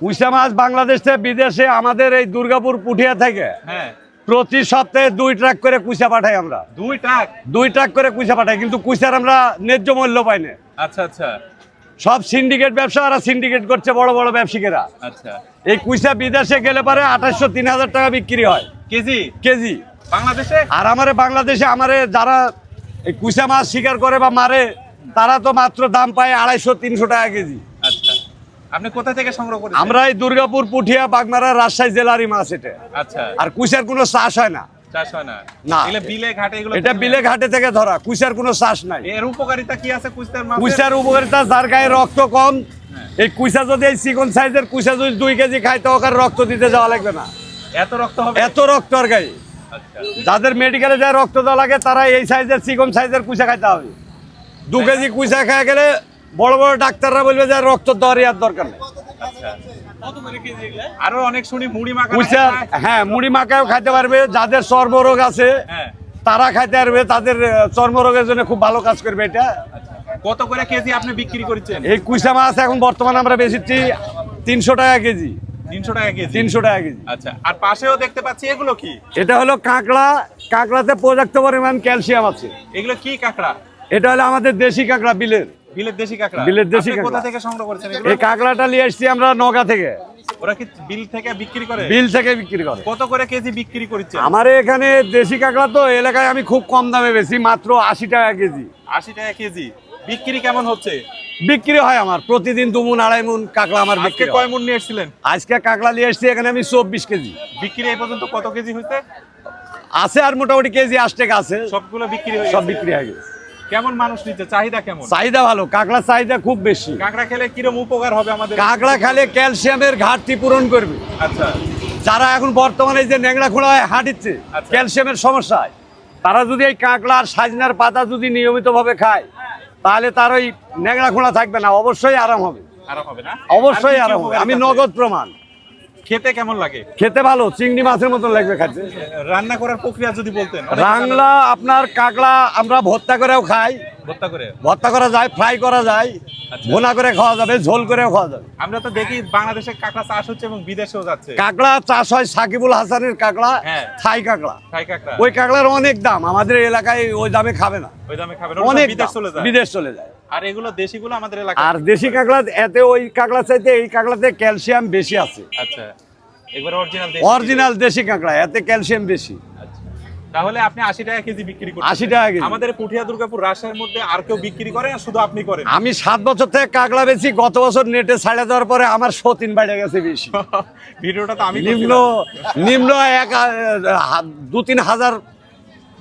কুইসা মাছ বাংলাদেশ বিদেশে আমাদের এই দুর্গাপুর পুঠিয়া থেকে। হ্যাঁ। প্রতি সপ্তাহে দুই ট্রাক করে কুইসা পাঠাই আমরা। দুই টাক দুই ট্রাক করে কুইসা পাঠাই কিন্তু কুইসার আমরা ন্যায্য মূল্য পাই না। আচ্ছা আচ্ছা। সব সিন্ডিকেট ব্যবসা ওরা সিন্ডিকেট করছে বড় বড় ব্যবসায়ীরা। আচ্ছা। এই কুইসা বিদেশে গেলে পারে আঠাশশো তিন হাজার টাকা বিক্রি হয়। কেজি? কেজি। বাংলাদেশে? আর আমারে বাংলাদেশে আমারে যারা এই কুইসা মাছ শিকার করে বা মারে তারা তো মাত্র দাম পায় আড়াইশো তিনশো টাকা কেজি। আপনি কোথা থেকে সংগ্রহ আমরা এই দুর্গাপুর পুঠিয়া বাগমারা রাজশাহী জেলারই মাছ এটা আচ্ছা। আর কুইসার কোনো চাষ হয় না। চাষ হয় না? না। এগুলো বিলে ঘাটে এগুলো এটা বিলে ঘাটে থেকে ধরা। কোনো চাষ নাই। এর উপকারিতা কি আছে মাছ উপকারিতা যার গায়ে রক্ত কম এই কুইসা যদি এই চিকন সাইজের কুইসা যদি দুই কেজি খায় তো ওকে রক্ত দিতে যাওয়া লাগবে না। এত রক্ত হবে? এত রক্ত আর গায়ে। আচ্ছা। যাদের মেডিকেলে যায় রক্ত দেওয়া লাগে তারা এই সাইজের চিকন সাইজের কুইসা খাইতে হবে। দু কেজি কুইসা খায় গেলে বড় বড় ডাক্তাররা বলবে যে রক্ত দেওয়ার দরকার নেই। আরও অনেক শুনি মুড়ি মাখা হ্যাঁ মুড়ি মাখাও খাইতে পারবে যাদের চর্মরোগ আছে হ্যাঁ। তারা খাইতে পারবে তাদের চর্মরোগের জন্য খুব ভালো কাজ করবে এটা। আচ্ছা। কত করে কেজি আপনি বিক্রি করছেন? এই কুইসা মাছ এখন বর্তমানে আমরা বেচেছি তিনশো টাকা কেজি। তিনশো টাকা কেজি? তিনশো টাকা কেজি। আচ্ছা আর পাশেও দেখতে পাচ্ছি এগুলো কি? এটা হলো কাঁকড়া কাঁকড়াতে পর্যাপ্ত পরিমাণ ক্যালসিয়াম আছে। এগুলো কি কাঁকড়া? এটা হলো আমাদের দেশি কাঁকড়া বিলের। বিলের দেশি কাঁকড়া? বিলের দেশি আপনি কোথা থেকে সংগ্রহ করেছেন এই কাঁকড়াটা নিয়ে এসছি আমরা নগা থেকে। ওরা কি বিল থেকে বিক্রি করে? বিল থেকে বিক্রি করে। কত করে কেজি বিক্রি করছেন? আমার এখানে দেশি কাঁকড়া তো এলাকায় আমি খুব কম দামে বেশি মাত্র আশি টাকা কেজি। আশি টাকা কেজি। বিক্রি কেমন হচ্ছে? বিক্রি হয় আমার প্রতিদিন দুমুন আড়াই মুন কাঁকড়া আমার বিক্রি কয় মন নিয়ে এসেছিলেন? আজকে কাঁকড়া নিয়ে এসছি এখানে আমি চব্বিশ কেজি। বিক্রি এই পর্যন্ত কত কেজি হয়েছে? আছে আর মোটামুটি কেজি আশ টাকা আছে। সবগুলো বিক্রি হয়ে সব বিক্রি হয়ে গেছে। কেমন মানুষ নিচ্ছে? চাহিদা কেমন? চাহিদা ভালো কাঁকড়ার চাহিদা খুব বেশি। কাঁকড়া খেলে কিরম উপকার হবে আমাদের? কাঁকড়া খেলে ক্যালসিয়ামের ঘাটতি পূরণ করবে। আচ্ছা। যারা এখন বর্তমানে যে ন্যাংরা খোলা হয়ে হাঁটিচ্ছে আচ্ছা। ক্যালসিয়ামের সমস্যায় তারা যদি এই কাঁকড়া আর সাজনার পাতা যদি নিয়মিতভাবে খায় তাহলে তার ওই ন্যাংরা খোলা থাকবে না অবশ্যই আরাম হবে। আরাম হবে না? অবশ্যই আরাম হবে। আমি নগদ প্রমাণ। খেতে কেমন লাগে? খেতে ভালো চিংড়ি মাছের মতো লাগবে খাইতে। রান্না করার প্রক্রিয়া যদি বলতেন। রাংলা আপনার কাঁকড়া আমরা ভর্তা করেও খাই। ভর্তা করে? ভর্তা করা যায় ফ্রাই করা যায় আচ্ছা। ভোনা করে খাওয়া যাবে ঝোল করেও খাওয়া যাবে। আমরা তো দেখি বাংলাদেশে কাঁকড়া চাষ হচ্ছে এবং বিদেশেও যাচ্ছে। কাঁকড়া চাষ হয় সাকিবুল হাসানের কাঁকড়া হ্যাঁ। থাই কাঁকড়া। খাই কাঁকড়া। ওই কাঁকড়ার অনেক দাম আমাদের এলাকায় ওই দামে খাবে না। ওই দামে খাবেন অনেক বিদেশ চলে যায়। বিদেশ চলে যায়। আর এগুলো দেশিগুলো আমাদের এলাকা আর দেশি কাঁকড়া এতে ওই কাঁকড়া চাইতে এই কাঁকড়াতে ক্যালসিয়াম বেশি আছে। আচ্ছা একবার অরিজিনাল অরিজিনাল দেশি কাঁকড়া এতে ক্যালসিয়াম বেশি। তাহলে আপনি আশি টাকা কেজি বিক্রি করেন 80 টাকা কেজি। আমাদের পুঠিয়া দুর্গাপুর রাজশাহীর মধ্যে আর কেউ বিক্রি করে আর শুধু আপনি করেন। আমি সাত বছর থেকে কাঁকড়া বেশি গত বছর নেটে ছাড়ে দেওয়ার পরে আমার সতীন বেড়ে গেছে বেশি। ভিডিওটা তো আমি নিম্ন নিম্ন এক দু তিন হাজার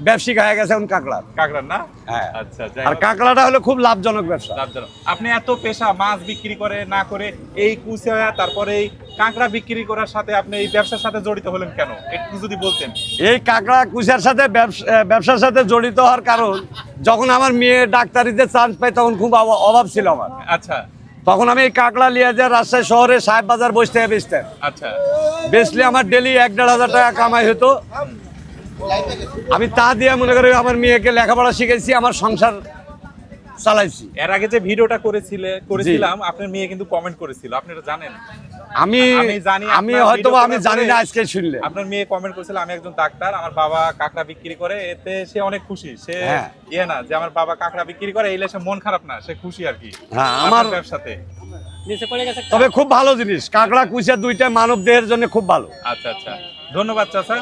ব্যবসায়িক হয়ে গেছে এখন কাঁকড়ার কাঁকড়ার না? হ্যাঁ। আচ্ছা আর কাঁকড়াটা হলো খুব লাভজনক ব্যবসা। লাভজনক। আপনি এত পেশা মাছ বিক্রি করে না করে এই কুচা তারপরে এই কাঁকড়া বিক্রি করার সাথে আপনি এই ব্যবসার সাথে জড়িত হলেন কেন? একটু যদি বলতেন। এই কাঁকড়া কুচার সাথে ব্যবসা- ব্যবসার সাথে জড়িত হওয়ার কারণ যখন আমার মেয়ে ডাক্তারিতে চান্স পাই তখন খুব অভ- অভাব ছিল আমার। আচ্ছা। তখন আমি এই কাঁকড়া লিয়ে যে রাজশাহী শহরে সাহেব বাজার বসতে বেচতাম আচ্ছা। বেচলে আমার ডেলি এক দেড় হাজার টাকা কামাই হতো। আমি তা দিয়ে মনে করি আমার মেয়েকে লেখাপড়া শিখেছি আমার সংসার চালাইছি। এর আগে যে ভিডিওটা করেছিলে করেছিলাম আপনার মেয়ে কিন্তু কমেন্ট করেছিল আপনি এটা জানেন? আমি আমি জানি আমি হয়তো আমি জানি না আজকে শুনলে। আপনার মেয়ে কমেন্ট করেছিল আমি একজন ডাক্তার আমার বাবা কাঁকড়া বিক্রি করে এতে সে অনেক খুশি। সে হ্যাঁ। ইয়ে না যে আমার বাবা কাঁকড়া বিক্রি করে এইলে সে মন খারাপ না সে খুশি আর কি। হ্যাঁ, আমার- ব্যবসাতে। তবে খুব ভালো জিনিস কাঁকড়া কুচা দুইটা মানব দেহের জন্য খুব ভালো। আচ্ছা আচ্ছা। ধন্যবাদ চাচা।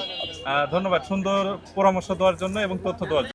ধন্যবাদ সুন্দর পরামর্শ দেওয়ার জন্য এবং তথ্য দেওয়ার জন্য।